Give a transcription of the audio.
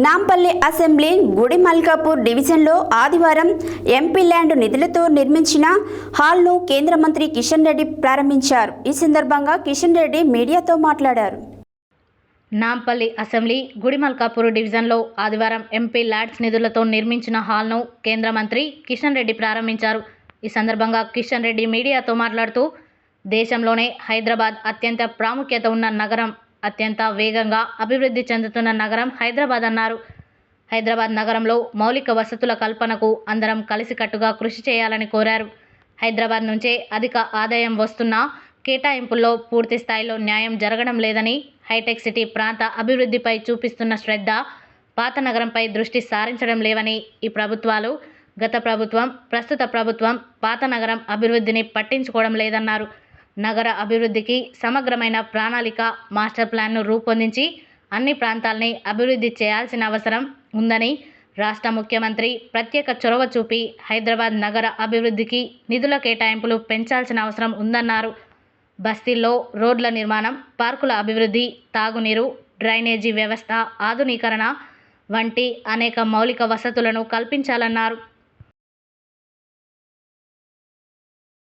Nampally assembly Gudimalkapur డివిజన్లో ఆదివారం MP land నిధులతో నిర్మించిన హాల్ను కేంద్ర మంత్రి కిషన్ రెడ్డి ప్రారంభించారు. ఈ సందర్భంగా కిషన్ రెడ్డి మీడియాతో మాట్లాడారు. నాంపల్లి అసెంబ్లీ గుడిమల్కాపూర్ డివిజన్లో ఆదివారం ఎంపీ ల్యాడ్స్ నిధులతో నిర్మించిన హాల్ను కేంద్ర మంత్రి కిషన్ రెడ్డి ప్రారంభించారు. ఈ సందర్భంగా కిషన్ రెడ్డి మీడియాతో మాట్లాడుతూ దేశంలోనే హైదరాబాద్ అత్యంత ప్రాముఖ్యత ఉన్న నగరం అత్యంత వేగంగా అభివృద్ధి చెందుతున్న నగరం హైదరాబాద్ అన్నారు. హైదరాబాద్ నగరంలో మౌలిక వసతుల కల్పనకు అందరం కలిసికట్టుగా కృషి చేయాలని కోరారు. హైదరాబాద్ నుంచే అధిక ఆదాయం వస్తున్నా కేటాయింపుల్లో పూర్తి స్థాయిలో న్యాయం జరగడం లేదని హైటెక్ సిటీ ప్రాంత అభివృద్ధిపై చూపిస్తున్న శ్రద్ధ పాత నగరంపై దృష్టి సారించడం లేవని ఈ ప్రభుత్వాలు గత ప్రభుత్వం ప్రస్తుత ప్రభుత్వం పాత నగరం అభివృద్ధిని పట్టించుకోవడం లేదన్నారు. నగర అభివృద్ధికి సమగ్రమైన ప్రణాళిక మాస్టర్ ప్లాన్ను రూపొందించి అన్ని ప్రాంతాల్ని అభివృద్ధి చేయాల్సిన అవసరం ఉందని రాష్ట్ర ముఖ్యమంత్రి ప్రత్యేక చొరవ చూపి హైదరాబాద్ నగర అభివృద్ధికి నిధుల కేటాయింపులు పెంచాల్సిన అవసరం ఉందన్నారు. బస్తీల్లో రోడ్ల నిర్మాణం పార్కుల అభివృద్ధి తాగునీరు డ్రైనేజీ వ్యవస్థ ఆధునీకరణ వంటి అనేక మౌలిక వసతులను కల్పించాలన్నారు.